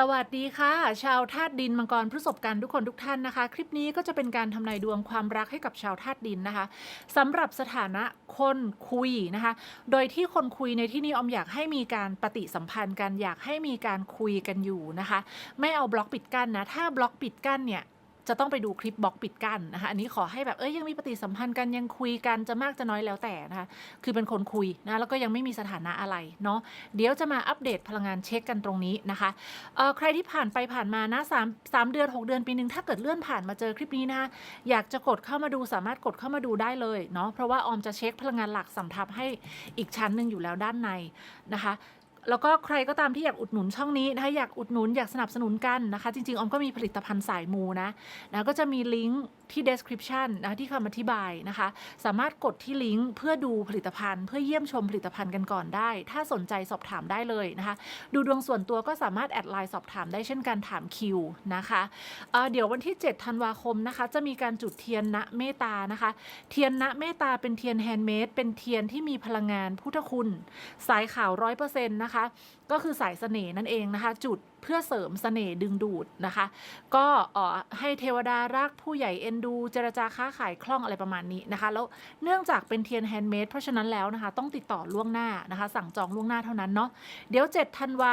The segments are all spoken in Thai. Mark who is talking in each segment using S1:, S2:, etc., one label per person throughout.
S1: สวัสดีค่ะ ชาวธาตุดินมังกรพฤษภกันทุกคนทุกท่านนะคะ คลิปนี้ก็จะเป็นการทำนายดวงความรักให้กับชาวธาตุดินนะคะสำหรับสถานะคนคุยนะคะ โดยที่คนคุยในที่นี้ออมอยากให้มีการปฏิสัมพันธ์กันอยากให้มีการคุยกันอยู่นะคะ ไม่เอาบล็อกปิดกั้นนะถ้าบล็อกปิดกั้นเนี่ย จะต้องไปดูคลิปบล็อกปิดกั้นนะคะอันนี้ขอให้แบบเอ้ยยังมีปฏิสัมพันธ์กันยังคุยกันจะมากจะน้อยแล้วแต่นะคะคือเป็นคนคุยนะแล้วก็ยังไม่มีสถานะอะไรเนาะเดี๋ยวจะมาอัปเดตพลังงานเช็คกันตรงนี้นะคะเอ่อใครที่ผ่านไปผ่านมานะสามสามเดือน6 เดือนปีหนึ่งถ้าเกิดเลื่อนผ่านมาเจอคลิปนี้นะคะอยากจะกดเข้ามาดูสามารถกดเข้ามาดูได้เลยเนาะเพราะว่าออมจะเช็คพลังงานหลักสำทับให้อีกชั้นหนึ่งอยู่แล้วด้านในนะคะ แล้วก็ใครก็ตามที่อยากอุดหนุนช่องนี้นะคะอยากอุดหนุนอยากสนับสนุนกันนะคะ จริงๆออมก็มีผลิตภัณฑ์สายมูนะนะก็จะมีลิงก์ที่ description นะคะที่คำอธิบายนะคะ สามารถกดที่ลิงก์เพื่อดูผลิตภัณฑ์ เพื่อเยี่ยมชมผลิตภัณฑ์กันก่อนได้ ถ้าสนใจสอบถามได้เลยนะคะ ดูดวงส่วนตัวก็สามารถแอดไลน์สอบถามได้เช่นกันถามคิวนะคะเเดี๋ยววันที่ 7 ธันวาคมนะคะ จะมีการจุดเทียนณเมตานะคะ เทียนณเมตตาเป็นเทียนแฮนด์เมดเป็นเทียนที่มีพลังงานพุทธคุณ สายขาวร้อยเปอร์เซ็นต์นะคะก็คือสายเสน่ห์นั่นเองนะคะ จุดเพื่อเสริมเสน่ห์ดึงดูดนะคะ ก็เอ่อให้เทวดารักผู้ใหญ่เอ็นดู เจรจาค้าขายคล่องอะไรประมาณนี้นะคะ แล้วเนื่องจากเป็นเทียนแฮนด์เมดเพราะฉะนั้นแล้วนะคะ ต้องติดต่อล่วงหน้านะคะ สั่งจองล่วงหน้าเท่านั้นเนาะเดี๋ยว7ธันวา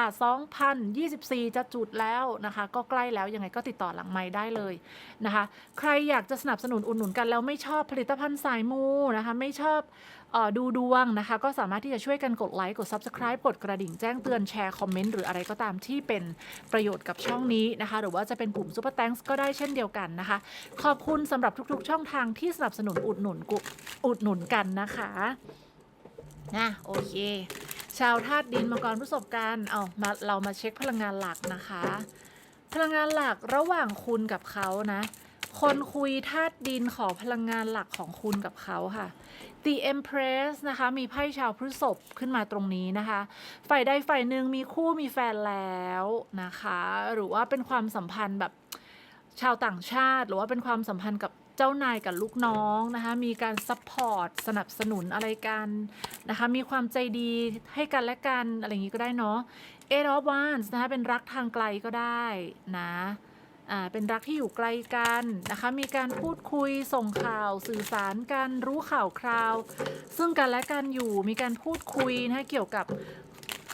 S1: 2024 จะจุดแล้วนะคะ ก็ใกล้แล้วยังไงก็ติดต่อหลังไม้ได้เลยนะคะ ใครอยากจะสนับสนุนอุดหนุนกันแล้วไม่ชอบผลิตภัณฑ์สายมูนะคะ ไม่ชอบ ดูดวงนะคะ ก็สามารถที่จะช่วยกันกดไลค์กด Subscribe กดกระดิ่งแจ้งเตือนแชร์คอมเมนต์หรืออะไรก็ตามที่เป็นประโยชน์กับช่องนี้นะคะ หรือว่าจะเป็นปุ่ม Super Thanks ก็ได้เช่นเดียวกันนะคะ ขอบคุณสำหรับทุกๆ ช่องทางที่สนับสนุนอุดหนุนกุอุดหนุนกันนะคะนะโอเค ชาวธาตุดินมังกรประสบการณ์เอามาเรามาเช็คพลังงานหลักนะคะ พลังงานหลักระหว่างคุณกับเขานะ คนคุยธาตุดินขอพลังงานหลักของคุณกับเขาค่ะ The Empress นะคะ มีไพ่ชาวพฤษภขึ้นมาตรงนี้นะคะ ฝ่ายใดฝ่ายหนึ่งมีคู่มีแฟนแล้วนะคะ หรือว่าเป็นความสัมพันธ์แบบชาวต่างชาติ หรือว่าเป็นความสัมพันธ์กับเจ้านายกับลูกน้องนะคะ มีการซัพพอร์ตสนับสนุนอะไรกันนะคะ มีความใจดีให้กันและกัน อะไรอย่างนี้ก็ได้เนาะ Eight of Wands นะคะ เป็นรักทางไกลก็ได้นะ เป็นรักที่อยู่ไกลกันนะคะ มีการพูดคุยส่งข่าวสื่อสารกันรู้ข่าวคราว ซึ่งกันและกันอยู่มีการพูดคุยนะะเกี่ยวกับ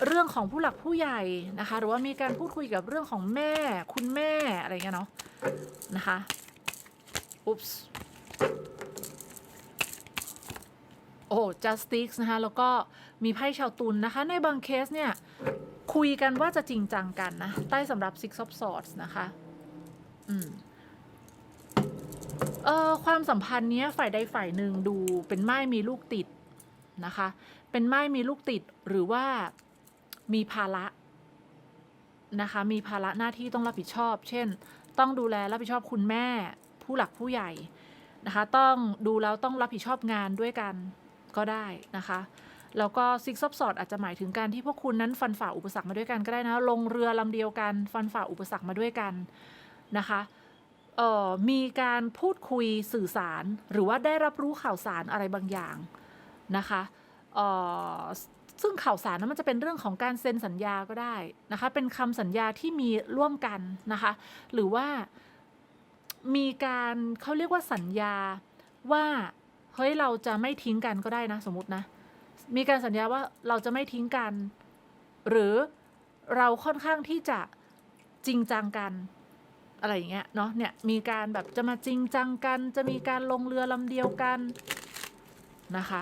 S1: เรื่องของผู้หลักผู้ใหญ่นะคะ หรือว่ามีการพูดคุยกับเรื่องของแม่ คุณแม่อะไรเงี้ยเนาะนะคะอุ๊บส์โอ้ justice นะคะ แล้วก็มีไพ่ชาวตุลนนะคะ ในบางเคสเนี่ย คุยกันว่าจะจริงจังกันนะ ใต้สำหรับ six of swords นะคะ อืมเออความสัมพันธ์เนี้ยฝ่ายใดฝ่ายหนึ่งดูเป็นไม้มีลูกติดนะคะ เป็นไม้มีลูกติดหรือว่ามีภาระนะคะ มีภาระหน้าที่ต้องรับผิดชอบ เช่น ต้องดูแลรับผิดชอบคุณแม่ ผู้หลักผู้ใหญ่นะคะ ต้องดูแล้วต้องรับผิดชอบงานด้วยกันก็ได้นะคะ แล้วก็ซิกซอบสอดอาจจะหมายถึงการที่พวกคุณนั้นฟันฝ่าอุปสรรคมาด้วยกันก็ได้นะ ลงเรือลำเดียวกัน ฟันฝ่าอุปสรรคมาด้วยกัน นะคะออมีการพูดคุยสื่อสารหรือว่าได้รับรู้ข่าวสารอะไรบางอย่างนะคะออซึ่งข่าวสารนั้นมันจะเป็นเรื่องของการเซ็นสัญญาก็ได้นะคะ เป็นคำสัญญาที่มีร่วมกันนะคะ หรือว่ามีการเขาเรียกว่าสัญญาว่าเฮ้ยเราจะไม่ทิ้งกันก็ได้นะสมมตินะ มีการสัญญาว่าเราจะไม่ทิ้งกัน หรือเราค่อนข้างที่จะจริงจังกัน อะไรอย่างเงี้ยเนาะเนี่ยมีการแบบจะมาจริงจังกัน จะมีการลงเรือลำเดียวกันนะคะ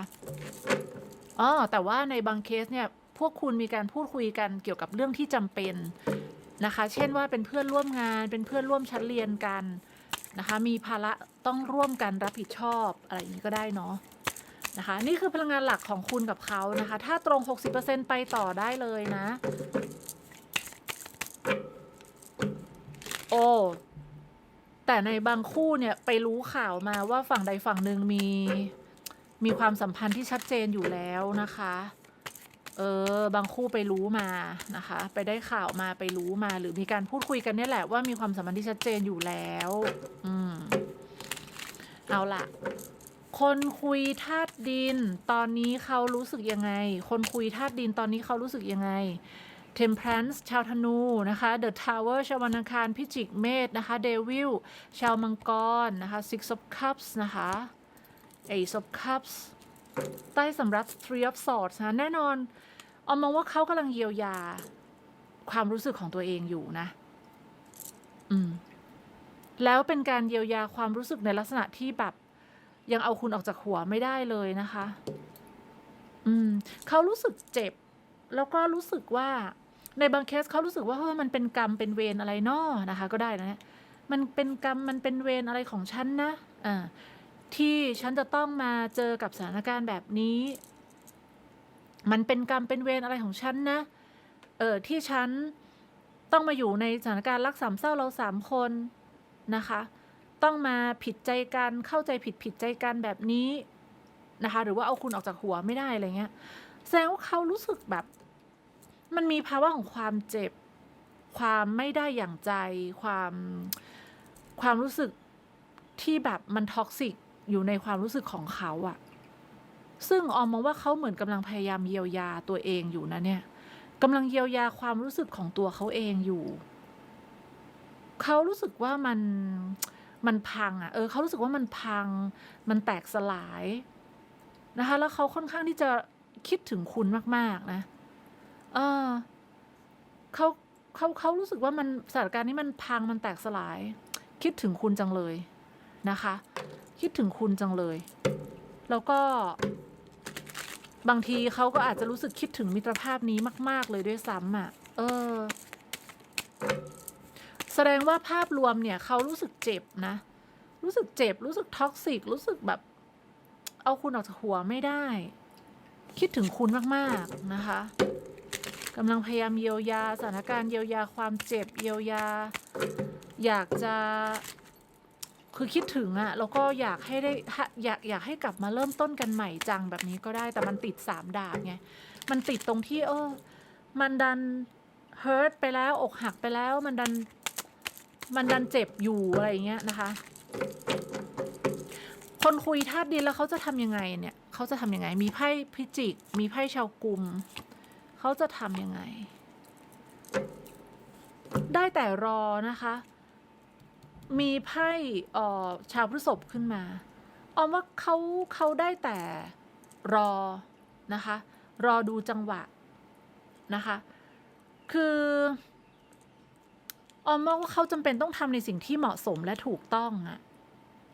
S1: อ๋อแต่ว่าในบางเคสเนี่ยพวกคุณมีการพูดคุยกันเกี่ยวกับเรื่องที่จำเป็นนะคะ เช่นว่าเป็นเพื่อนร่วมงาน เป็นเพื่อนร่วมชั้นเรียนกันนะคะ มีภาระต้องร่วมกันรับผิดชอบอะไรอย่างนี้ก็ได้เนาะนะคะ นี่คือพลังงานหลักของคุณกับเขานะคะ ถ้าตรง 60%ไปต่อได้เลยนะ โอ้แต่ในบางคู่เนี่ยไปรู้ข่าวมาว่าฝั่งใดฝั่งหนึ่งมี มีความสัมพันธ์ที่ชัดเจนอยู่แล้วนะคะ เออ บางคู่ไปรู้มานะคะ ไปได้ข่าวมาไปรู้มา หรือมีการพูดคุยกันเนี่ยแหละว่ามีความสัมพันธ์ที่ชัดเจนอยู่แล้ว อืม เอาล่ะคนคุยธาตุดิน ตอนนี้เขารู้สึกยังไง คนคุยธาตุดินตอนนี้เขารู้สึกยังไง Temperance ชาวธนูนะคะ The Tower ชาววันอังคารพิจิกเมษนะคะ Devil ชาวมังกรนะคะ Six of Cups นะคะ Ace of Cups ใต้สำรับ Three of Swords นะแน่นอนออมมองว่าเขากำลังเยียวยา ความรู้สึกของตัวเองอยู่นะ อืม แล้วเป็นการเยียวยาความรู้สึกในลักษณะที่แบบ ยังเอาคุณออกจากหัวไม่ได้เลยนะคะ อืม เขารู้สึกเจ็บ แล้วก็รู้สึกว่า ในบางเคสเขารู้สึกว่าเฮ้ยมันเป็นกรรมเป็นเวรอะไรนอนะคะ ก็ได้นะมันเป็นกรรมมันเป็นเวรอะไรของฉันนะอ่าที่ฉันจะต้องมาเจอกับสถานการณ์แบบนี้ มันเป็นกรรมเป็นเวรอะไรของฉันนะ เออที่ฉันต้องมาอยู่ในสถานการณ์รักสามเศร้าเราสามคนนะคะ ต้องมาผิดใจกันเข้าใจผิดผิดใจกันแบบนี้นะคะ หรือว่าเอาคุณออกจากหัวไม่ได้อะไรเงี้ยแสดงว่าเขารู้สึกแบบ มันมีภาวะของความเจ็บ ความไม่ได้อย่างใจ ความความรู้สึกที่แบบมันท็อกซิกอยู่ในความรู้สึกของเขาอะซึ่งออมมองว่าเขาเหมือนกำลังพยายามเยียวยาตัวเองอยู่นะเนี่ยกำลังเยียวยาความรู้สึกของตัวเขาเองอยู่ เขารู้สึกว่ามันมันพังอะ่ะ เออเขารู้สึกว่ามันพัง มันแตกสลายนะคะ แล้วเขาค่อนข้างที่จะคิดถึงคุณมาก ๆ นะ เออเขาเขาเขารู้สึกว่ามันสถานการณ์นี้มันพังมันแตกสลาย คิดถึงคุณจังเลยนะคะ คิดถึงคุณจังเลย แล้วก็ บางทีเขาก็อาจจะรู้สึกคิดถึงมิตรภาพนี้มาก ๆ เลยด้วยซ้ำอะ เออ แสดงว่าภาพรวมเนี่ยเขารู้สึกเจ็บนะ รู้สึกเจ็บ รู้สึกท็อกซิก รู้สึกแบบ เอาคุณออกจากหัวไม่ได้ คิดถึงคุณมาก ๆ นะคะ กำลังพยายามเยียวยาสถานการณ์เยียวยาความเจ็บเยียวยา อยากจะคือคิดถึงอะแล้วก็อยากให้ได้อยากอยากให้กลับมาเริ่มต้นกันใหม่จังแบบนี้ก็ได้แต่มันติดสามดาบไงมันติดตรงที่เออมันดันเฮิร์ตไปแล้วอกหักไปแล้วมันดันมันดันเจ็บอยู่อะไรอย่างเงี้ยนะคะ คนคุยธาตุดินแล้วเขาจะทำยังไงเนี่ยเขาจะทำยังไง มีไพ่พิจิก มีไพ่ชาวกลุ่ม เขาจะทำยังไง ได้แต่รอนะคะ มีไพ่ออชาวพฤษภขึ้นมาออมว่าเขาเขาได้แต่รอนะคะ รอดูจังหวะนะคะ คือออมมองว่าเขาจำเป็นต้องทำในสิ่งที่เหมาะสมและถูกต้องอะ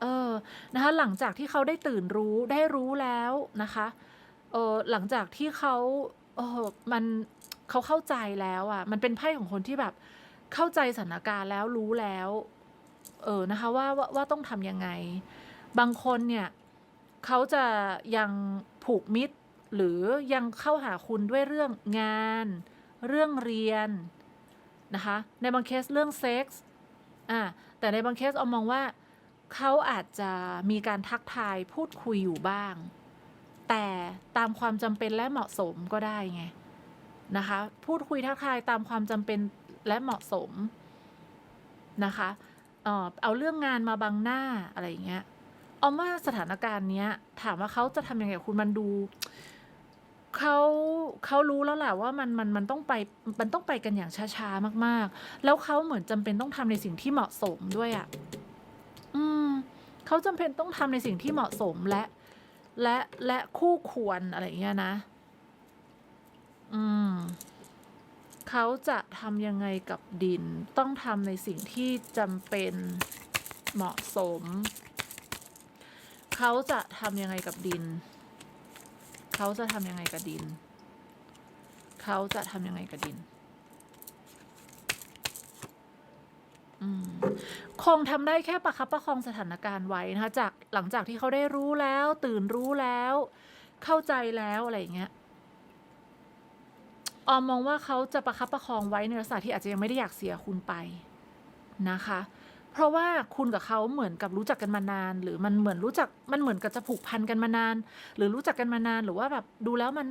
S1: เออนะคะ หลังจากที่เขาได้ตื่นรู้ได้รู้แล้วนะคะ เออหลังจากที่เขา เออมันเขาเข้าใจแล้วอะมันเป็นไพ่ของคนที่แบบเข้าใจสถานการณ์แล้วรู้แล้ว เออนะคะว่าว่าว่าต้องทำยังไง บางคนเนี่ยเขาจะยังผูกมิตร หรือยังเข้าหาคุณด้วยเรื่องงาน เรื่องเรียนนะคะ ในบางเคสเรื่องเซ็กส์อะแต่ในบางเคสเอามองว่าเขาอาจจะมีการทักทายพูดคุยอยู่บ้าง แต่ตามความจำเป็นและเหมาะสมก็ได้ไงนะคะ พูดคุยทักทายตามความจำเป็นและเหมาะสมนะคะเออเอาเรื่องงานมาบังหน้าอะไรอย่างเงี้ยเอาว่าสถานการณ์เนี้ย ถามว่าเขาจะทำยังไงคุณมันดูเขาเขารู้แล้วแหละว่ามันมันมันต้องไปมันต้องไปกันอย่างช้าๆมาก ๆ แล้วเขาเหมือนจำเป็นต้องทำในสิ่งที่เหมาะสมด้วยอะ่ะ อืมเขาจำเป็นต้องทำในสิ่งที่เหมาะสมและ และและคู่ควรอะไรอย่างเงี้ยนะ อืม เขาจะทำยังไงกับดิน ต้องทำในสิ่งที่จำเป็นเหมาะสม เขาจะทำยังไงกับดิน เขาจะทำยังไงกับดิน เขาจะทำยังไงกับดิน อืม คงทำได้แค่ประคับประคองสถานการณ์ไว้นะคะจากหลังจากที่เขาได้รู้แล้ว ตื่นรู้แล้ว เข้าใจแล้วอะไรอย่างเงี้ยออมมองว่าเขาจะประคับประคองไว้ในลักษณะที่อาจจะยังไม่ได้อยากเสียคุณไปนะคะ เพราะว่าคุณกับเขาเหมือนกับรู้จักกันมานาน หรือมันเหมือนรู้จักมันเหมือนกับจะผูกพันกันมานาน หรือรู้จักกันมานานหรือว่าแบบดูแล้วมัน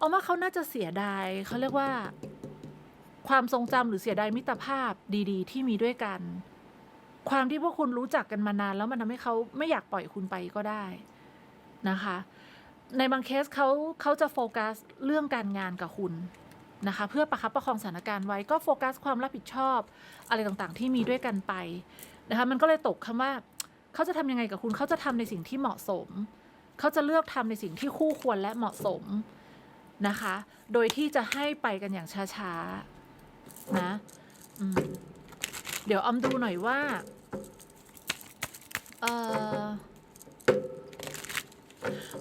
S1: ออมว่าเขาน่าจะเสียดายเขาเรียกว่า ความทรงจำหรือเสียดายมิตรภาพดีๆ ที่มีด้วยกัน ความที่พวกคุณรู้จักกันมานาน แล้วมันทำให้เขาไม่อยากปล่อยคุณไปก็ได้นะคะ ในบางเคสเขาเขาจะโฟกัสเรื่องการงานกับคุณนะคะ เพื่อประคับประคองสถานการณ์ไว้ก็โฟกัสความรับผิดชอบ อะไรต่างๆ ที่มีด้วยกันไปนะคะมันก็เลยตกคำว่าเขาจะทำยังไงกับคุณเขาจะทำในสิ่งที่เหมาะสม เขาจะเลือกทำในสิ่งที่คู่ควรและเหมาะสมนะคะ โดยที่จะให้ไปกันอย่างช้าๆ นะอืมเดี๋ยวออมดูหน่อยว่า เอ่อ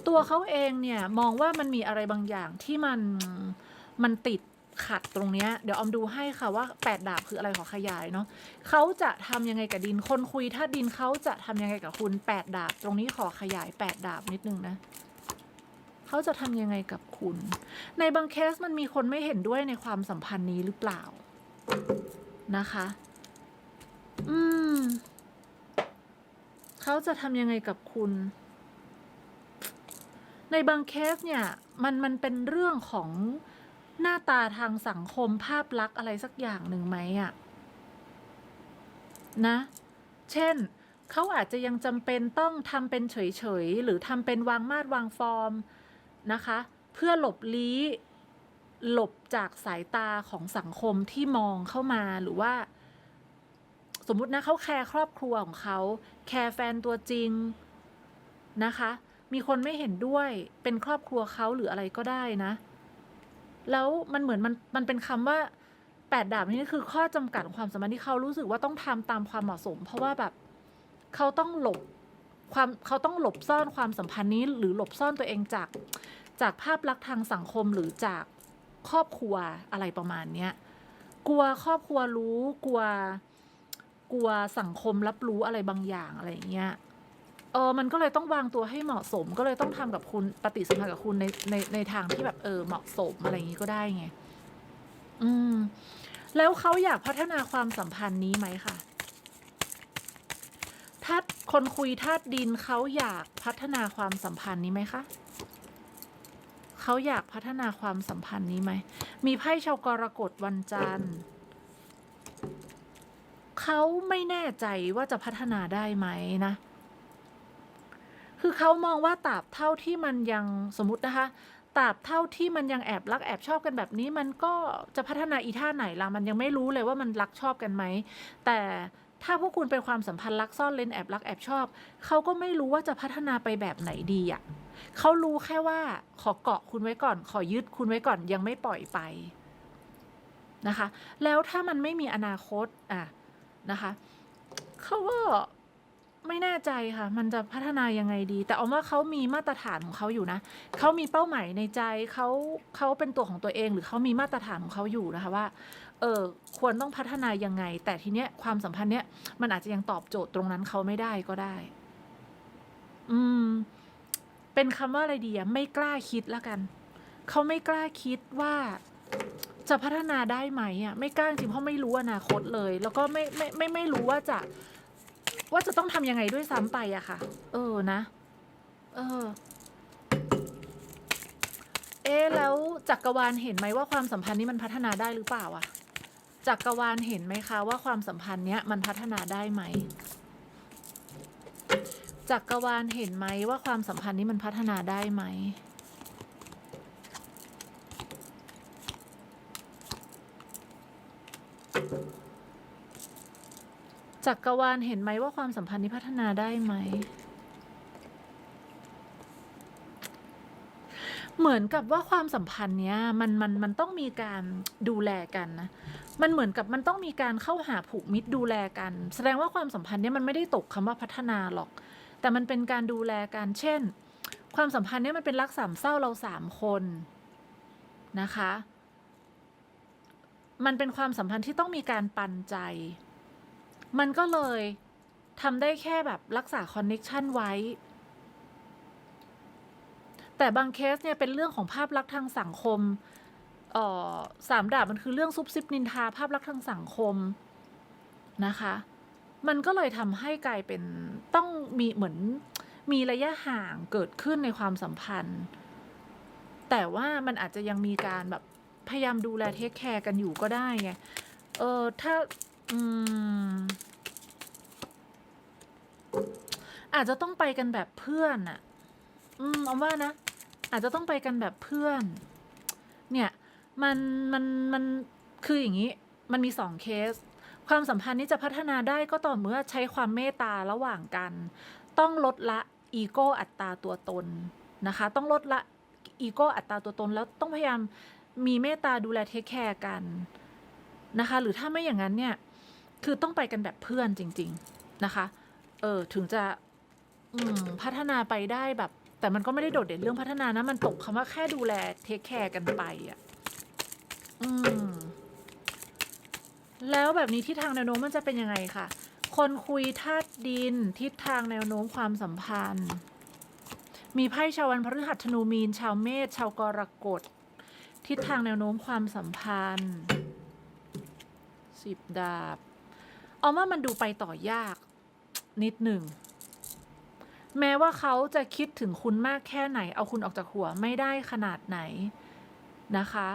S1: ตัวเขาเองเนี่ย มองว่ามันมีอะไรบางอย่างที่มันมันติดขัดตรงเนี้ยเดี๋ยวออมดูให้ค่ะว่าแปดดาบคืออะไรขอขยายเนาะเขาจะทำยังไงกับดินคนคุยถ้าดินเขาจะทำยังไงกับคุณแปดดาบ ตรงนี้ขอขยายแปดดาบนิดนึงนะเขาจะทำยังไงกับคุณ ในบางเคสมันมีคนไม่เห็นด้วยในความสัมพันธ์นี้หรือเปล่า นะคะ อืม เขาจะทำยังไงกับคุณ ในบางเคสเนี่ย มันมันเป็นเรื่องของหน้าตาทางสังคมภาพลักษณ์อะไรสักอย่างหนึ่งไหมอะนะ เช่น เขาอาจจะยังจำเป็นต้องทำเป็นเฉย ๆ หรือทำเป็นวางมาดวางฟอร์มนะคะ เพื่อหลบลี้ หลบจากสายตาของสังคมที่มองเข้ามาหรือว่า สมมุตินะเขาแคร์ครอบครัวของเขาแคร์แฟนตัวจริงนะคะ มีคนไม่เห็นด้วยเป็นครอบครัวเขาหรืออะไรก็ได้นะ แล้วมันเหมือนมันมันเป็นคำว่าแปดดาบนี่คือข้อจำกัดของความสัมพันธ์ที่เขารู้สึกว่าต้องทำตามความเหมาะสม เพราะว่าแบบเขาต้องหลบความเขาต้องหลบซ่อนความสัมพันธ์นี้ หรือหลบซ่อนตัวเองจากจากภาพลักษณ์ทางสังคมหรือจาก ครอบครัวอะไรประมาณเนี้ยกลัวครอบครัวรู้กลัว กลัวสังคมรับรู้อะไรบางอย่างอะไรอย่างเงี้ยเออมันก็เลยต้องวางตัวให้เหมาะสม ก็เลยต้องทำกับคุณปฏิสัมพันธ์กับคุณในในในทางที่แบบเออเหมาะสมอะไรอย่างงี้ก็ได้ไง อืม แล้วเขาอยากพัฒนาความสัมพันธ์นี้ไหมคะถ้าคนคุยธาตุดินเขาอยากพัฒนาความสัมพันธ์นี้ไหมคะ เขาอยากพัฒนาความสัมพันธ์นี้ไหม มีไพ่ชาวกรกฎวันจันทร์เขาไม่แน่ใจว่าจะพัฒนาได้ไหมนะ คือเขามองว่าตราบเท่าที่มันยังสมมตินะคะตราบเท่าที่มันยังแอบรักแอบชอบกันแบบนี้ มันก็จะพัฒนาอีท่าไหนล่ะมันยังไม่รู้เลยว่ามันรักชอบกันไหม แต่ถ้าพวกคุณเป็นความสัมพันธ์รักซ่อนเลนแอบรักแอบชอบ เขาก็ไม่รู้ว่าจะพัฒนาไปแบบไหนดีอะ่ะ เขารู้แค่ว่าขอเกาะคุณไว้ก่อน ขอยึดคุณไว้ก่อนยังไม่ปล่อยไปนะคะ แล้วถ้ามันไม่มีอนาคตอะนะคะเขาก็ไม่แน่ใจค่ะ มันจะพัฒนายังไงดี แต่เอาว่าเขามีมาตรฐานของเขาอยู่นะเขามีเป้าหมายในใจเขาเขาเป็นตัวของตัวเอง หรือเขามีมาตรฐานของเขาอยู่นะคะว่า เออควรต้องพัฒนายังไง แต่ทีเนี้ยความสัมพันธ์เนี้ยมันอาจจะยังตอบโจทย์ตรงนั้นเขาไม่ได้ก็ได้ อืม เป็นคำว่าอะไรดีอะไม่กล้าคิดละกัน เขาไม่กล้าคิดว่าจะพัฒนาได้ไหมอะไม่กล้าจริงเพราะไม่รู้อนาคตเลย แล้วก็ไม่ไม่ไม่ไม่รู้ว่าจะ ว่าจะต้องทำยังไงด้วยซ้ำไปอะค่ะ เออนะ เออ เอ๊แล้วจักรวาลเห็นไหมว่าความสัมพันธ์นี้มันพัฒนาได้หรือเปล่าอะจักรวาลเห็นไหมคะว่าความสัมพันธ์เนี้ยมันพัฒนาได้ไหม จักรวาลเห็นไหมว่าความสัมพันธ์นี้มันพัฒนาได้ไหม จักรวาลเห็นไหมว่าความสัมพันธ์นี้พัฒนาได้ไหม เหมือนกับว่าความสัมพันธ์เนี้ยมันมันมันต้องมีการดูแลกันนะมันเหมือนกับมันต้องมีการเข้าหาผูกมิตรดูแลกัน แสดงว่าความสัมพันธ์เนี้ยมันไม่ได้ตกคำว่าพัฒนาหรอก แต่มันเป็นการดูแลกันเช่น ความสัมพันธ์เนี้ยมันเป็นรักสามเศร้าเราสามคนนะคะ มันเป็นความสัมพันธ์ที่ต้องมีการปันใจ มันก็เลยทำได้แค่แบบรักษาคอนเน็ชันไว้ แต่บางเคสเนี่ยเป็นเรื่องของภาพลักษณ์ทางสังคมออสามดาบมันคือเรื่องซุบซิบนินทาภาพลักษณ์ทางสังคมนะคะ มันก็เลยทำให้กลายเป็นต้องมีเหมือนมีระยะห่างเกิดขึ้นในความสัมพันธ์ แต่ว่ามันอาจจะยังมีการแบบพยายามดูแลเทคแคร์กันอยู่ก็ได้ไง เออถ้าอืมอาจจะต้องไปกันแบบเพื่อนอะอืมเอาว่านะ อาจจะต้องไปกันแบบเพื่อน เนี่ย มัน มัน มัน คืออย่างนี้ มันมีสองเคส ความสัมพันธ์นี้จะพัฒนาได้ก็ต่อเมื่อใช้ความเมตตาระหว่างกัน ต้องลดละอีโก้อัตราตัวตนนะคะ ต้องลดละอีโก้อัตราตัวตน แล้วต้องพยายามมีเมตตาดูแลเทคแคร์กันนะคะ หรือถ้าไม่อย่างนั้นเนี่ย คือต้องไปกันแบบเพื่อนจริง ๆนะคะ เออถึงจะพัฒนาไปได้แบบ แต่มันก็ไม่ได้โดดเด่นเรื่องพัฒนานะ มันตกคำว่าแค่ดูแลเทคแคร์กันไปอะ อืม แล้วแบบนี้ทิศทางแนวโน้มมันจะเป็นยังไงค่ะ คนคุยธาตุดิน ทิศทางแนวโน้มความสัมพันธ์ มีไพ่ชาววันพฤหัสธนูมีน ชาวเมษชาวกรกฎ ทิศทางแนวโน้มความสัมพันธ์สิบดาบ เอาว่ามันดูไปต่อยากนิดหนึ่ง แม้ว่าเขาจะคิดถึงคุณมากแค่ไหน เอาคุณออกจากหัวไม่ได้ขนาดไหนนะคะ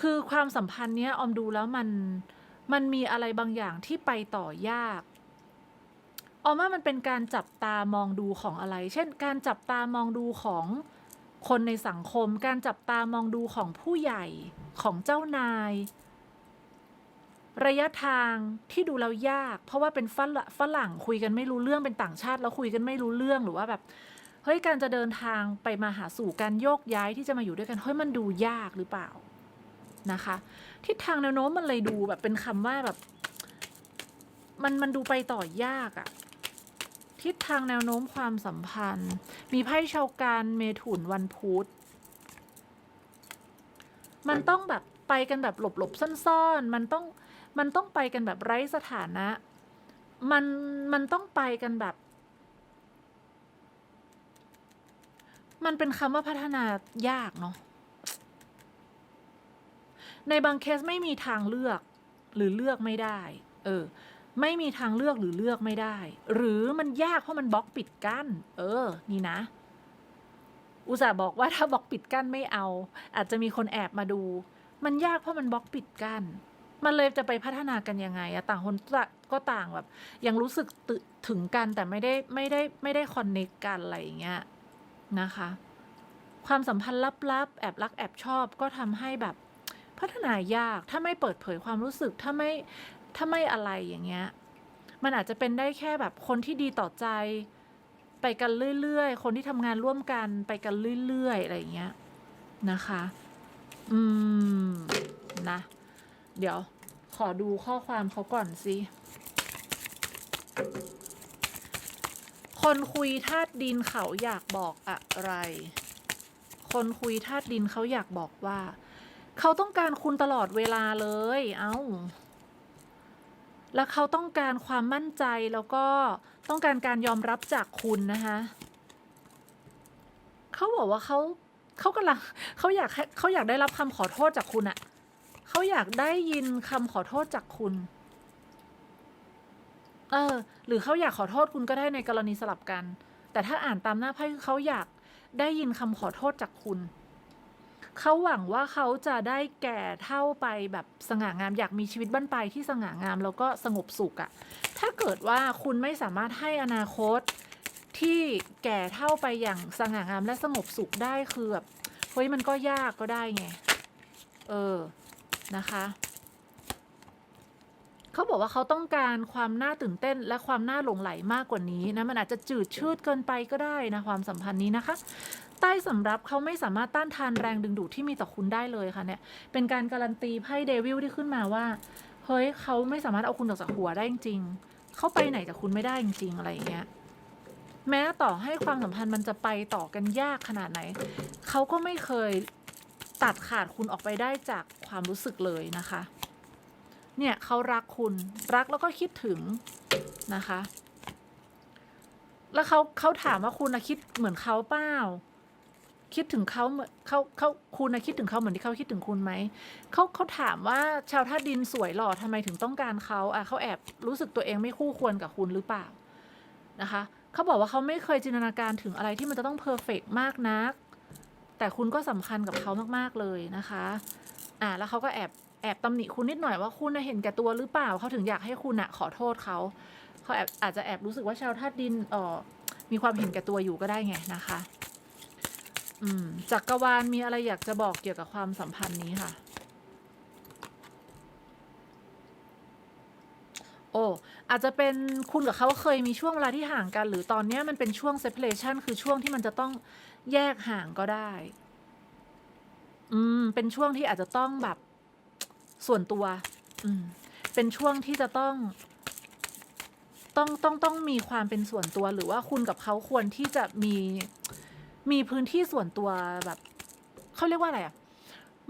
S1: คือความสัมพันธ์เนี้ยออมดูแล้วมันมันมีอะไรบางอย่างที่ไปต่อยากออมว่ามันเป็นการจับตามองดูของอะไร เช่น การจับตามองดูของคนในสังคม การจับตามองดูของผู้ใหญ่ของเจ้านาย ระยะทางที่ดูแล้วยาก เพราะว่าเป็นฝรั่งฝรั่งคุยกันไม่รู้เรื่องเป็นต่างชาติ แล้วคุยกันไม่รู้เรื่องหรือว่าแบบเฮ้ยการจะเดินทางไปมาหาสู่การโยกย้ายที่จะมาอยู่ด้วยกันเฮ้ยมันดูยากหรือเปล่า นะคะ ทิศทางแนวโน้มมันเลยดูแบบเป็นคำว่าแบบ มันมันดูไปต่อยากอะทิศทางแนวโน้มความสัมพันธ์ มีไพ่ชาวการเมถุนวันพุธมันต้องแบบไปกันแบบหลบๆซ่อนๆ มันต้องมันต้องไปกันแบบไร้สถานะ มันมันต้องไปกันแบบ มันเป็นคำว่าพัฒนายากเนาะ ในบางเคสไม่มีทางเลือกหรือเลือกไม่ได้ เออ ไม่มีทางเลือกหรือเลือกไม่ได้ หรือมันยากเพราะมันบล็อกปิดกั้น เออ นี่นะ อุตส่าห์บอกว่าถ้าบล็อกปิดกั้นไม่เอา อาจจะมีคนแอบมาดู มันยากเพราะมันบล็อกปิดกั้น มันเลยจะไปพัฒนากันยังไงอะต่างคนก็ต่างแบบ ยังรู้สึกตึถึงกันแต่ไม่ได้ไม่ได้ไม่ได้คอนเนคกันอะไรอย่างเงี้ยนะคะ ความสัมพันธ์ลับๆแอบรักแอบชอบก็ทำให้แบบ พัฒนายาก ถ้าไม่เปิดเผยความรู้สึก ถ้าไม่ ถ้าไม่อะไรอย่างเงี้ย มันอาจจะเป็นได้แค่แบบคนที่ดีต่อใจ ไปกันเรื่อยๆ คนที่ทำงานร่วมกันไปกันเรื่อยๆ อะไรอย่างเงี้ยนะคะ อืม นะ เดี๋ยวขอดูข้อความเขาก่อนสิคนคุยธาตุดินเขาอยากบอกอะไร คนคุยธาตุดินเขาอยากบอกว่า เขาต้องการคุณตลอดเวลาเลย เอา้า แล้วเขาต้องการความมั่นใจแล้วก็ต้องการการยอมรับจากคุณนะคะเขาบอกว่าเขาเขากำลังเขาอยากเขาอยากได้รับคำขอโทษจากคุณอะเขาอยากได้ยินคำขอโทษจากคุณ เออ หรือเขาอยากขอโทษคุณก็ได้ในกรณีสลับกัน แต่ถ้าอ่านตามหน้าไพ่เขาอยากได้ยินคำขอโทษจากคุณ เขาหวังว่าเขาจะได้แก่เท่าไปแบบสง่างามอยากมีชีวิตบั้นปลายที่สง่างามแล้วก็สงบสุขอะถ้าเกิดว่าคุณไม่สามารถให้อนาคตที่แก่เท่าไปอย่างสง่างามและสงบสุขได้คือแบบเฮ้ยมันก็ยากก็ได้ไง เออ นะคะเขาบอกว่าเขาต้องการความน่าตื่นเต้นและความน่าหลงไหลมากกว่านี้นะ มันอาจจะจืดชืดเกินไปก็ได้นะ ความสัมพันธ์นี้นะคะ ใต้สำรับเขาไม่สามารถต้านทานแรงดึงดูดที่มีต่อคุณได้เลยค่ะเนี่ย เป็นการการันตีไพ่เดวิลที่ขึ้นมาว่า เฮ้ยเขาไม่สามารถเอาคุณออกจากหัวได้จริงๆเขาไปไหนจากคุณไม่ได้จริงๆอะไรอย่างเงี้ย แม้ต่อให้ความสัมพันธ์มันจะไปต่อกันยากขนาดไหน เขาก็ไม่เคยตัดขาดคุณออกไปได้จากความรู้สึกเลยนะคะ เนี่ยเขารักคุณรักแล้วก็คิดถึงนะคะ แล้วเขาเขาถามว่าคุณนะคิดเหมือนเขาเปล่า คิดถึงเขาเหมือนเขาเขาคุณนะคิดถึงเขาเหมือนที่เขาคิดถึงคุณไหมเขาเขาถามว่าชาวธาดินสวยหล่อทำไมถึงต้องการเขาอะเขาแอบรู้สึกตัวเองไม่คู่ควรกับคุณหรือเปล่านะคะเขาบอกว่าเขาไม่เคยจินตนาการถึงอะไรที่มันจะต้องเพอร์เฟกมากนัก แต่คุณก็สำคัญกับเขามากๆเลยนะคะอ่าแล้วเขาก็แอบแอบตำหนิคุณนิดหน่อยว่าคุณนะเห็นแก่ตัวหรือเปล่าเขาถึงอยากให้คุณอะขอโทษเขาเขาแอบอาจจะแอบรู้สึกว่าชาวธาดินเออมีความเห็นแก่ตัวอยู่ก็ได้ไงนะคะ อืมจักรวาลมีอะไรอยากจะบอกเกี่ยวกับความสัมพันธ์นี้ค่ะ โอ้อาจจะเป็นคุณกับเขาเคยมีช่วงเวลาที่ห่างกัน หรือตอนนี้มันเป็นช่วง separation คือช่วงที่มันจะต้องแยกห่างก็ได้ อืม เป็นช่วงที่อาจจะต้องแบบส่วนตัว อืม เป็นช่วงที่จะต้องต้องต้องต้องมีความเป็นส่วนตัวหรือว่าคุณกับเขาควรที่จะมี มีพื้นที่ส่วนตัวแบบเขาเรียกว่าอะไรอะ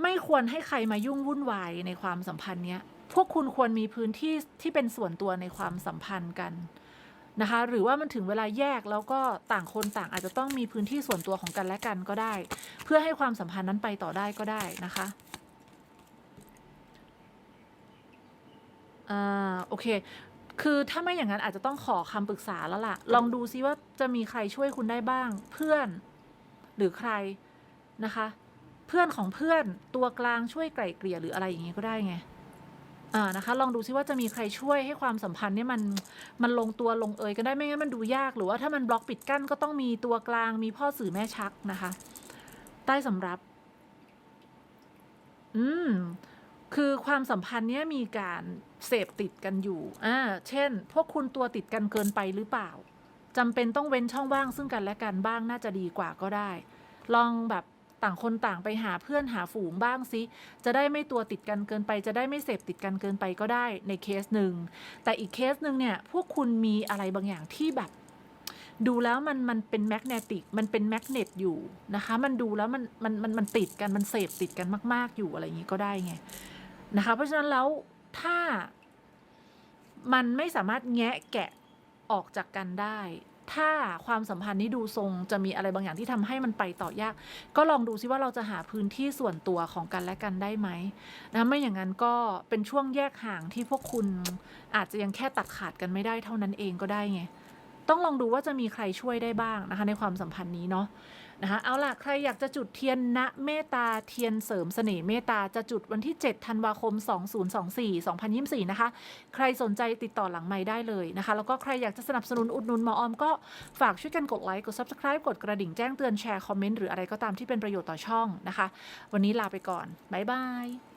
S1: ไม่ควรให้ใครมายุ่งวุ่นวายในความสัมพันธ์เนี้ย พวกคุณควรมีพื้นที่ที่เป็นส่วนตัวในความสัมพันธ์กันนะคะ หรือว่ามันถึงเวลาแยกแล้วก็ต่างคนต่างอาจจะต้องมีพื้นที่ส่วนตัวของกันและกันก็ได้ เพื่อให้ความสัมพันธ์นั้นไปต่อได้ก็ได้นะคะอ่าโอเค คือถ้าไม่อย่างนั้นอาจจะต้องขอคำปรึกษาแล้วล่ะ ลองดูซิว่าจะมีใครช่วยคุณได้บ้าง เพื่อน หรือใครนะคะ เพื่อนของเพื่อนตัวกลางช่วยไกล่เกลี่ยหรืออะไรอย่างงี้ก็ได้ไงอ่านะคะ ลองดูซิว่าจะมีใครช่วยให้ความสัมพันธ์เนี่ยมันมันลงตัวลงเอยก็ได้ไม่งั้นมันดูยากหรือว่าถ้ามันบล็อกปิดกั้นก็ต้องมีตัวกลางมีพ่อสื่อแม่ชักนะคะ ใต้สำรับ อืมคือความสัมพันธ์เนี้ยมีการเสพติดกันอยู่ อ่า เช่น พวกคุณตัวติดกันเกินไปหรือเปล่า จำเป็นต้องเว้นช่องว่างซึ่งกันและกันบ้างน่าจะดีกว่าก็ได้ ลองแบบต่างคนต่างไปหาเพื่อนหาฝูงบ้างสิจะได้ไม่ตัวติดกันเกินไป จะได้ไม่เสพติดกันเกินไปก็ได้ในเคสหนึ่ง แต่อีกเคสหนึ่งเนี่ย พวกคุณมีอะไรบางอย่างที่แบบ ดูแล้วมันมันเป็นแมกเนติก มันเป็นแมกเนตอยู่นะคะ มันดูแล้วมันมันมันมันติดกัน มันเสพติดกันมาก ๆ อยู่อะไรอย่างนี้ก็ได้ไงนะคะ เพราะฉะนั้นแล้วถ้ามันไม่สามารถแงะแกะ ออกจากกันได้ ถ้าความสัมพันธ์นี้ดูทรงจะมีอะไรบางอย่างที่ทำให้มันไปต่อยาก ก็ลองดูซิว่าเราจะหาพื้นที่ส่วนตัวของกันและกันได้ไหมนะไม่อย่างนั้นก็เป็นช่วงแยกห่างที่พวกคุณอาจจะยังแค่ตัดขาดกันไม่ได้เท่านั้นเองก็ได้ไงต้องลองดูว่าจะมีใครช่วยได้บ้างนะคะในความสัมพันธ์นี้เนาะ นะคะเอาล่ะ ใครอยากจะจุดเทียนณเมตตาเทียนเสริมเสน่ห์เมตตาจะจุดวันที่ 7 ธันวาคม 2024 2024 นะคะ ใครสนใจติดต่อหลังไม้ได้เลยนะคะ แล้วก็ใครอยากจะสนับสนุนอุดหนุนหมอออมก็ฝากช่วยกันกดไลค์ กด Subscribe กดกระดิ่งแจ้งเตือนแชร์คอมเมนต์หรืออะไรก็ตามที่เป็นประโยชน์ต่อช่องนะคะ วันนี้ลาไปก่อน บ๊ายบาย